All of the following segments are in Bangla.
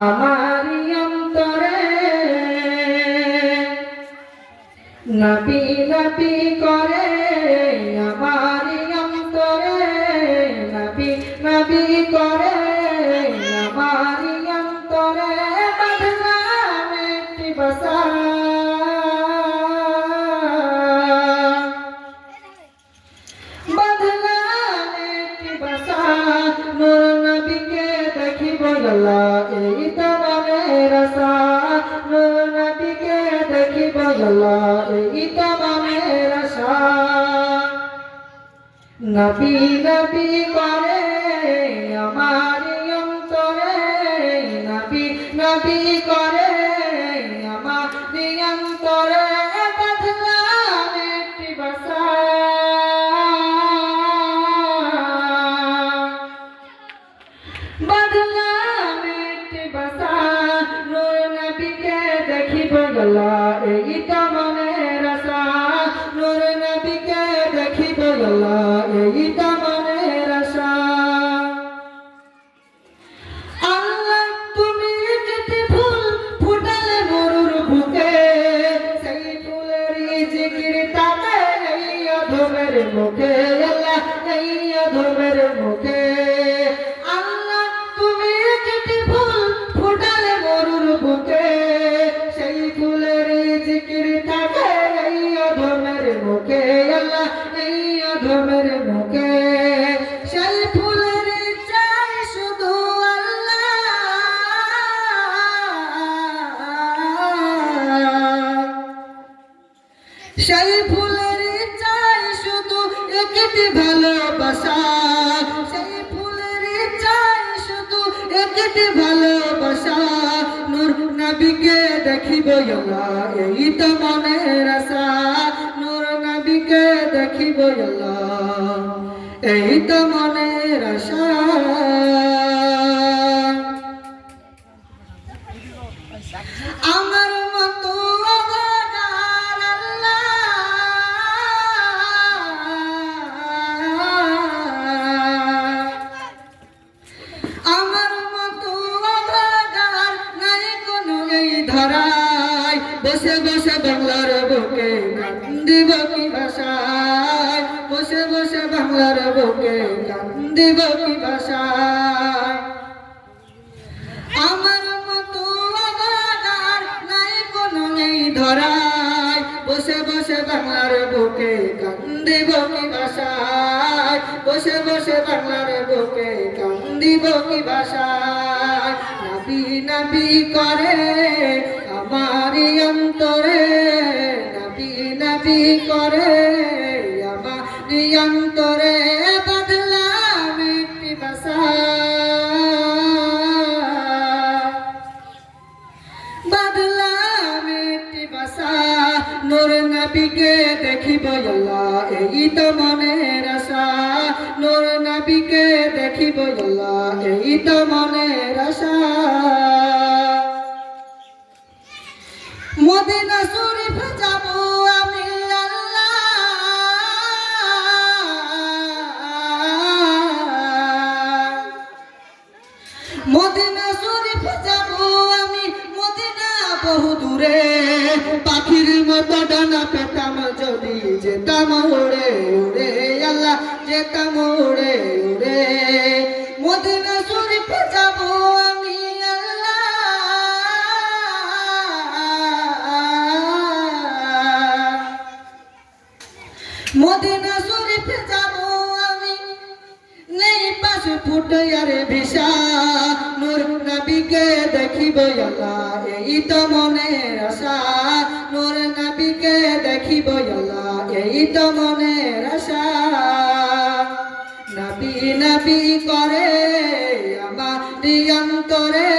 আমারি অন্তরে। নাপি নাপি করে নবী নবী করে আমার অন্তরে। নবী নবী করে আল্লাহ এই তো মনের আশা। নূর নবীকে দেখিব আল্লাহ এই তো মনের আশা। আমার নাবি করে আমারি অন্তরে। নাবি নাবি করে আমারি অন্তরে। নবীকে এই তো মনের আশা। নূর নবীকে দেখিব এই তো বহু দূরে পাখির মতো ডানা পেতাম যদি যেতাম উড়ে উড়ে আল্লাহ, যেতাম উড়ে উড়ে মদিনা শরীফ যাব আমি আল্লাহ। মদিনা শরীফ যাব আমি, নেই পাশে ফুটে আরে ভিসা। নবীকে দেখিব আল্লাহ, এই তো মনে আশা। নূর নবীকে দেখিব আল্লাহ, এই তো মনের আশা। নবী নবী করে আমার অন্তরে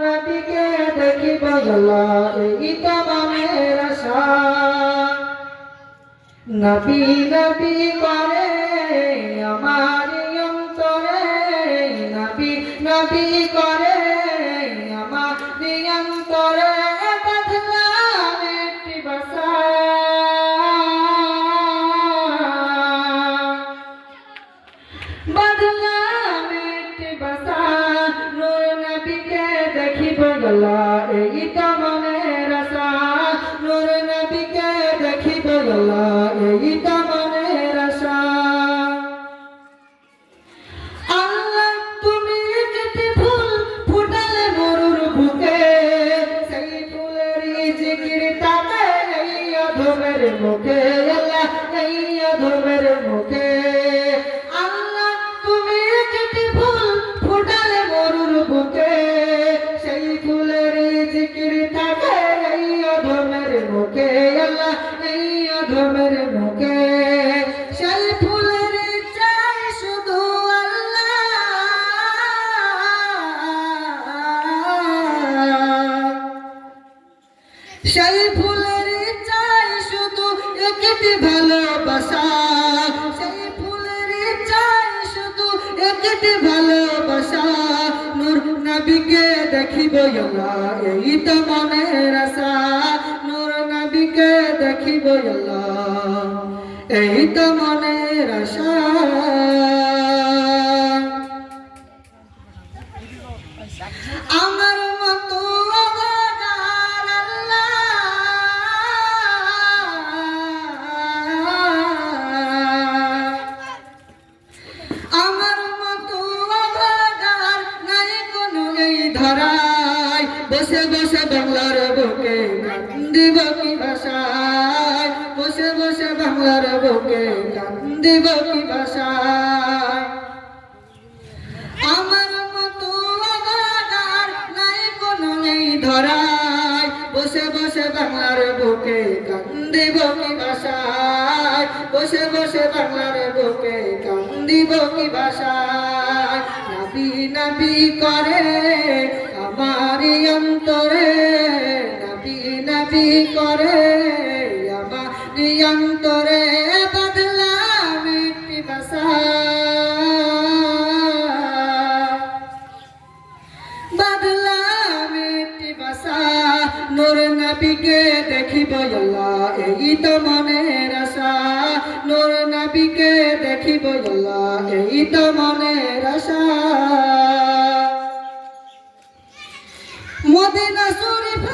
নবীকে দেখিব জলা এই তো মনের নবী নবী করে আমার অন্তরে নবী নবী করে নবীকে দেখিব আল্লাহ, এই তো মনের আশা। নূর নবীকে দেখিব আল্লাহ, এই তো মনের আশা। কি ভাষায়, বসে বসে বাংলার বুকে কান্দিব কি ভাষায়। আমার মতো আবার নাই কোনো নেই ধরায়, বসে বসে বাংলার বুকে কান্দিব কি ভাষায়, বসে বসে বাংলার বুকে কান্দিব কি ভাষায়। নাবি নাবি করে আমার অন্তরে নাবি করে, আমার অন্তরে বদলা মিটি ভাষা বাদলা মিটি বাসা, নূর নবীকে দেখিব আল্লাহ, এই তো মনের আশা। নূর নবীকে দেখিব আল্লাহ, এই তো মনের আশা। মদিনা শরীফ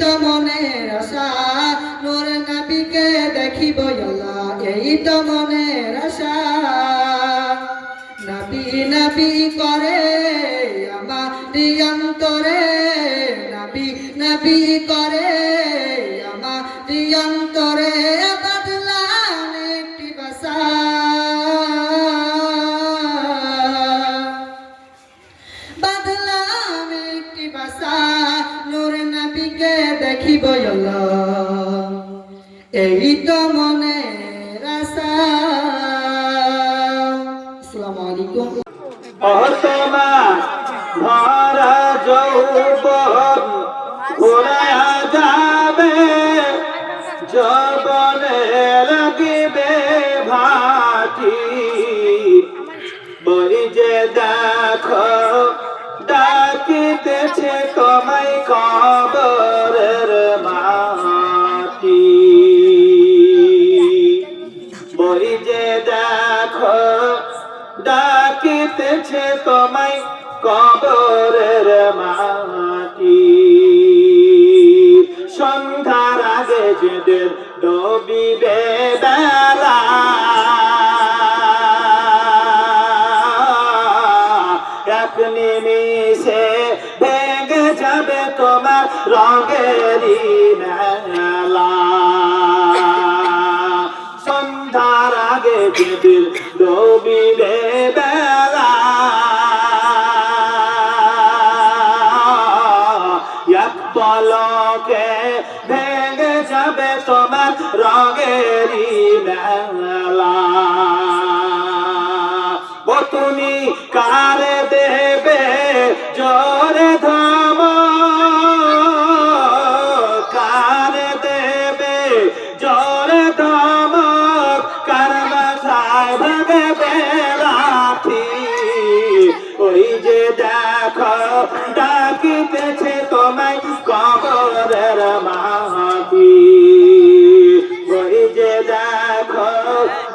তো মনের আশা, নোর নবীকে দেখিব আল্লাহ এই তো মনের আশা। নাবি নবী করে আমার ডাকিতেছে তোমায় কবরের মাটি। বই যে দেখো ডাকিতেছে তোমায় কবরের মাটি। সন্ধ্যার আগে যেদের বেলা এক পলকে ভেঙে যাবে তোমার রঙেরই মেলা। কবরের মাটি ওই যে দেখো,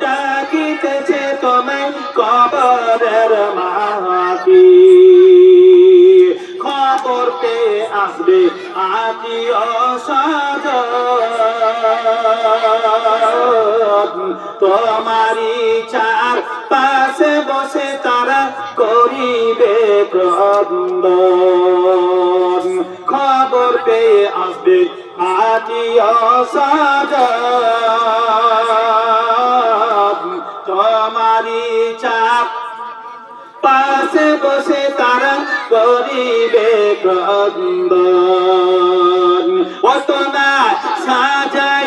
ডাকিতেছে তোমায় কবরের মাটি খবর পেয়ে আসবে আত্মীয় স্বজন। তোমারই চার পাশে বসে তারা করিবে ক্রন্দন। খবর পেয়ে আসবে আত্মীয় স্বজন চাপ। পাশে বসে তারা করিবে ক্রন্দন অত না সাজাইবে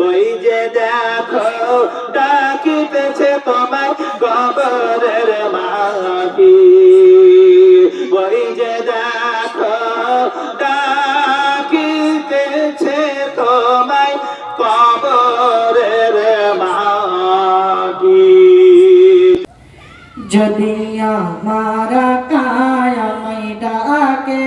ওই যে দেখো, ডাকিতেছে তোমায় কবরের মাটি ওই যে দেখো, ডাকিতেছে তোমায় কবরের মাটি যদি আমার কায়ামাই ডাকে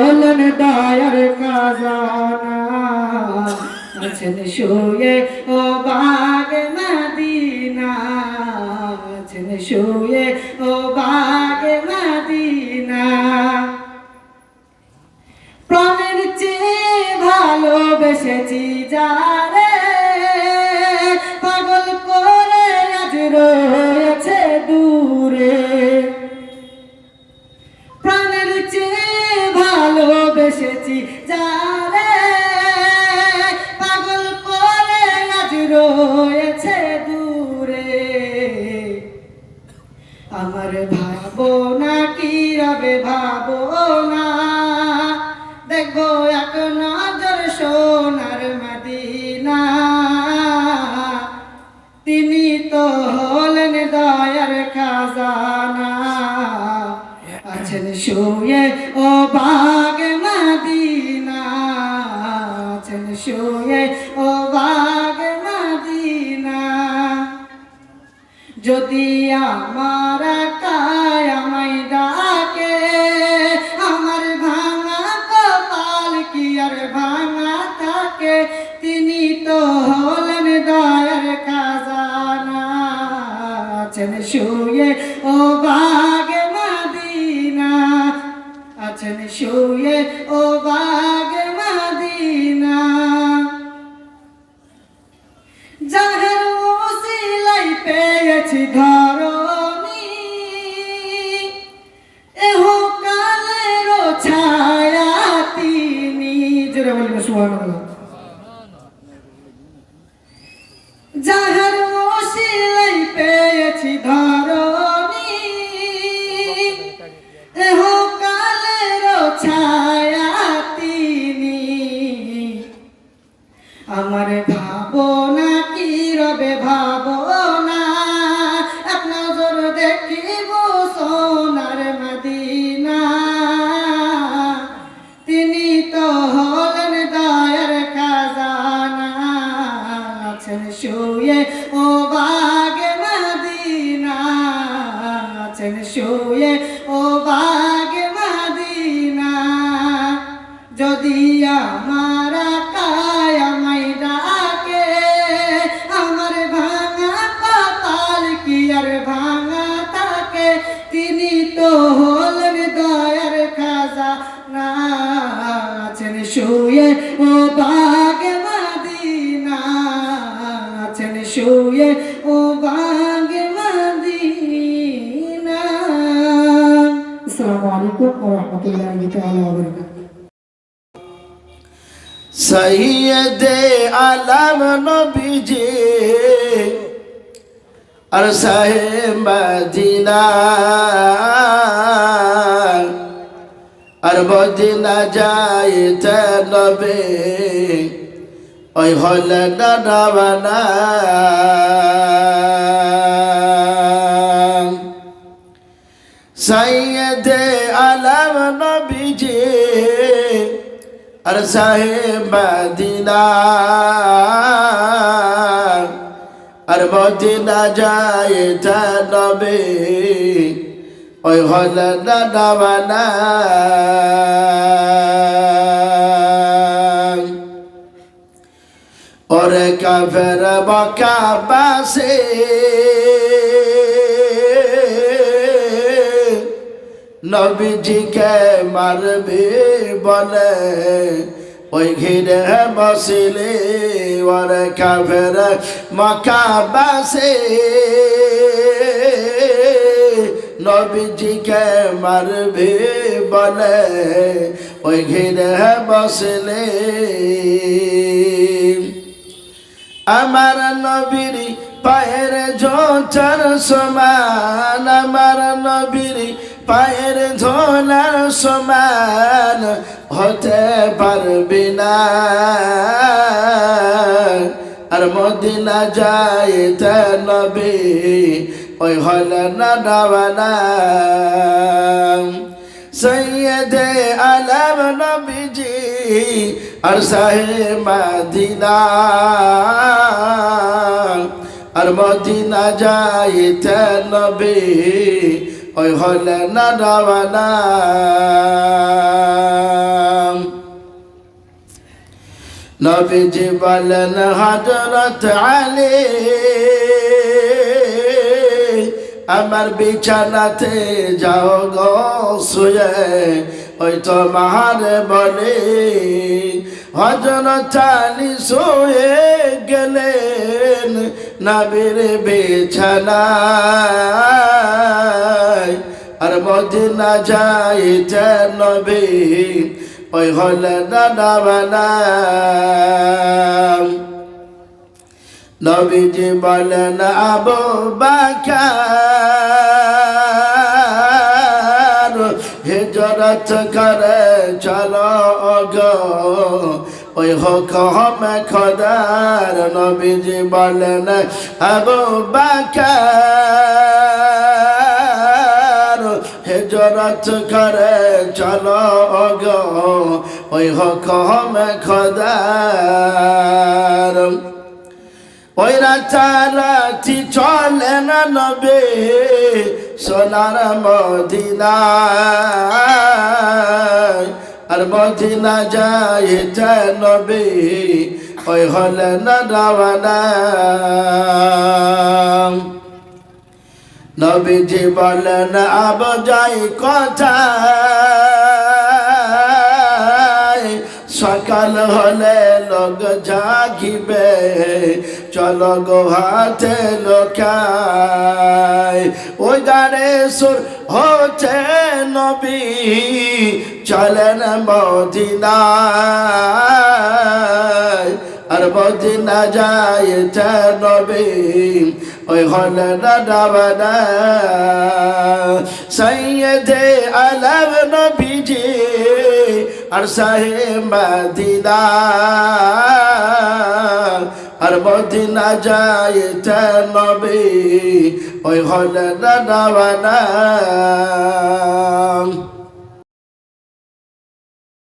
কাজানা আছেন শুয়ে ও বাগ মদিনা আছেন শুয়ে ও বাগ จีจา যদি আমার শুয়ে ও বাগ মদিনা, আছেন শুয়ে ও বাগ মদিনা। আসসালামু আলাইকুম ওয়া রাহমাতুল্লাহি তাআলা ওয়া বারাকাতুহু। সৈয়দ আলম নবীজি, আর সাহে মদিনা আর মদিনা যাইতে নবে, ওই হলে নানা সৈয়দ আলম নবীজি আর সাহেব মদিনা। আর মদিনা যায় তা নবে ওই হল না নামানা ওরে কাফের বকা বাসে। নবীজিকে মারবে বলে। ওই ঘিরে বসিলে ওরে কাফের মকা বাসে। নবীজিকে মারবে বলে, ওই ঘিরে বসলে। আমার নবীর পায়ের জোচার সমান, আমার নবীর পায়ের ধোলার সমান হতে পারবি না। আর মদিনা যায় নবী ওই হল না ডাবানা সৈয়দে আলম নবীজি আর সাহে মাদিনা। আর মদিনা যাইতে নবী, ওই হলে না নবীজি বলেন হজরত আলী আমার বিছানাতে যাও গো, শুয়ে। ওই তো মাহারে বলে হজরত আলী শুয়ে গেলেন নবীর বিছানায়। আর মদিনা যাইতে নবী, ওই হলে দাদা বানা। নবীজি বলেন, আবু বাকার, হিজরত করে চলো গো। ওই হোক হমে খদার নবীজি বলেন, আবু বাকার, হিজরত করে চলো গো। ওই হোক হমে খদার ওই রাতারাতি চলে না নবে, সোনার মদিনা আর মদিনা যায় যায় নবে, ওই হলে না রাওয়ানা নবীজি বলেন, আব যাই কথা সকাল হলে লোক জাগিবে চলো গো হাতে লোকায় ওই গানে সুর হচ্ছে নবী চলেন মদিনায় আর মদিনা যায় নবী ওই হলে না ডাবানা সৈয়দে আলম নবীজি আর সাহে মদিনা আর মদিনা যায় নবী ওই হলে না ডাবানা